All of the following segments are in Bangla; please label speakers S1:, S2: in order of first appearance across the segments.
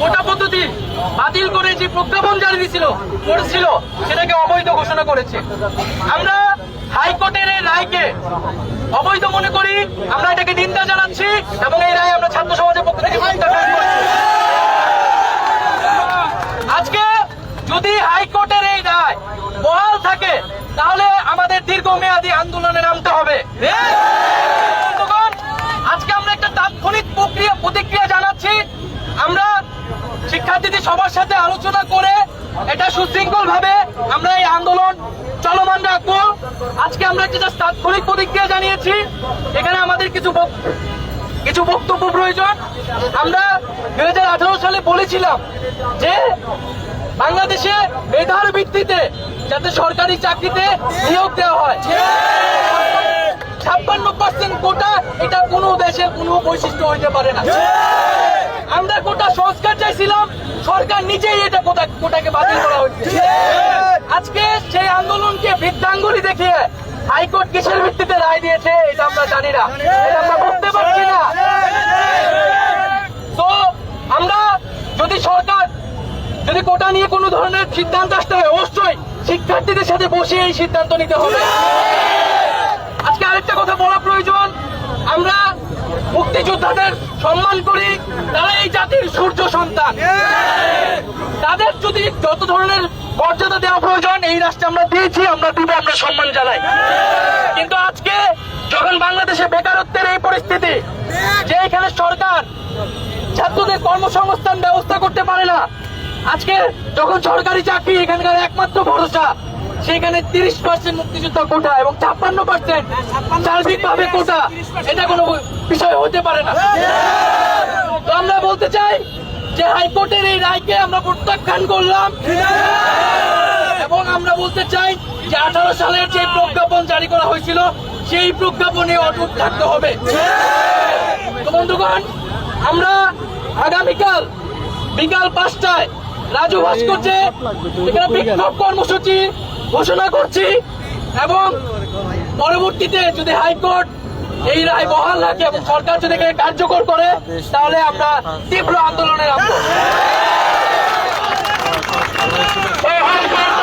S1: কোটা পদ্ধতি বাতিল করে যে প্রজ্ঞাপন জারি দিয়েছিল করেছিল, সেটাকে অবৈধ ঘোষণা করেছে। আমরা হাইকোর্টের রায়কে অবৈধ মনে করি, আমরা এটাকে নিন্দা জানাচ্ছি সবার সাথে আলোচনা করে এটা সুশৃঙ্খল ভাবে আমরা এই আন্দোলন চলমান রাখব। আজকে আমরা একটা তাৎক্ষণিক প্রতিক্রিয়া জানিয়েছি। এখানে আমাদের কিছু কিছু বক্তব্য প্রয়োজন। আমরা দুই সালে বলেছিলাম যে বাংলাদেশে মেধার ভিত্তিতে যাতে সরকারি চাকরিতে নিয়োগ দেওয়া হয়। ছাপ্পান্ন পার্সেন্ট কোটা এটা কোনো দেশের কোনো বৈশিষ্ট্য হইতে পারে না। আমরা সরকার নিজেই এটা কোটা কোটাকে বাতিল করা হয়েছে। আজকে সেই আন্দোলনকে বৃদ্ধাঙ্গুলি দেখিয়ে হাইকোর্ট কিসের ভিত্তিতে রায় দিয়েছে এটা আমরা জানি না। এটা আমরা বুঝতে পারছি না। তো আমরা যদি সরকার যদি কোটা নিয়ে কোনো ধরনের সিদ্ধান্ত আসতে হয় অবশ্যই শিক্ষার্থীদের সাথে বসে এই সিদ্ধান্ত নিতে হবে আজকে আরেকটা কথা বলা প্রয়োজন আমরা মুক্তিযোদ্ধাদের সম্মান করি, তারা এই জাতির সূর্য সন্তান। তাদের যদি যত ধরনের মর্যাদা দেওয়া প্রয়োজন, এই রাষ্ট্রে আমরা দিয়েছি, আমরা দিব, আমরা সম্মান জানাই। কিন্তু আজকে যখন বাংলাদেশে বেকারত্বের এই পরিস্থিতি, যে এখানে সরকার ছাত্রদের কর্মসংস্থান ব্যবস্থা করতে পারে না, আজকে যখন সরকারি চাকরি এখানকার একমাত্র ভরসা, সেখানে তিরিশ পার্সেন্ট মুক্তিযোদ্ধা কোটা এবং ছাপ্পান্ন পার্সেন্ট সার্বিক ভাবে কোটা, এটা কোনো বিষয় হতে পারে না। আমরা বলতে চাই যে হাইকোর্টের এই রায়কে আমরা প্রত্যাখ্যান করলাম। এবং আমরা বলতে চাই যে আঠারো সালের যে প্রজ্ঞাপন জারি করা হয়েছিল সেই প্রজ্ঞাপনে অটুট থাকতে হবে। তো বন্ধুগণ আমরা আগামীকাল বিকাল পাঁচটায় রাজু ভাস্কর্যে এখানে বিক্ষোভ কর্মসূচি ঘোষণা করছি। এবং পরবর্তীতে যদি হাইকোর্ট এই রায় বহাল রাখে এবং সরকার যদি কার্যকর করে তাহলে আমরা তীব্র আন্দোলনে নামবো এই হাইকোর্ট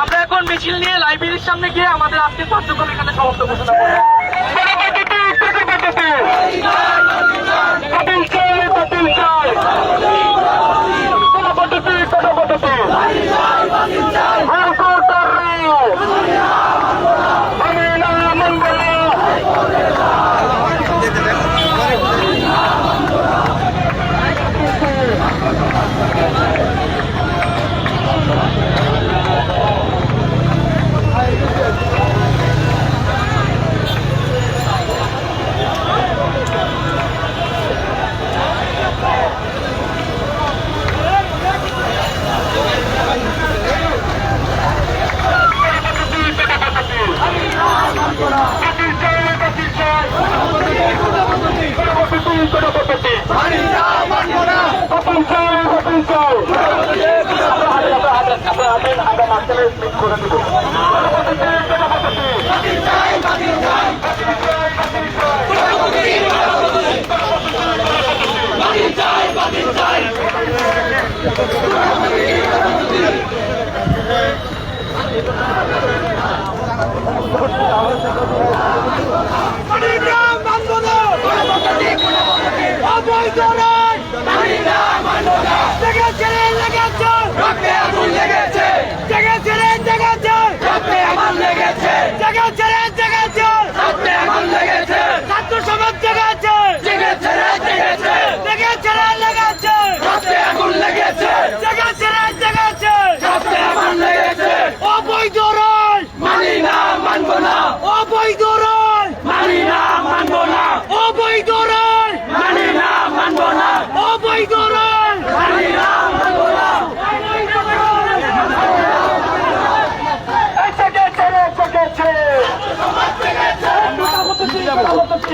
S1: আমরা এখন মিছিল নিয়ে লাইব্রেরির সামনে গিয়ে আমাদের আজকে কার্যক্রম এখানে সমাপ্ত ঘোষণা করব
S2: ছাত্র সমাজ জেগেছে জেগেছে রে জেগেছে জেগেছে রে লেগেছে রক্তে আগুন লেগেছে জেগেছে রে জেগেছে রক্তে আগুন লেগেছে অবৈধ রায় মানি না মানব না অবৈধ রায় মানি না মানব না অবৈধ রায় মানি না মানব না অবৈধ রায় মানি না মানব না জেগেছে রে জেগেছে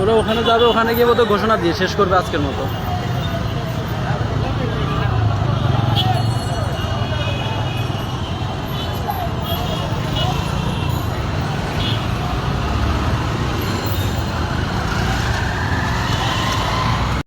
S3: ওরা ওখানে যাবে ওখানে গিয়ে বোধ ঘোষণা দিয়ে শেষ করবে আজকের মতো।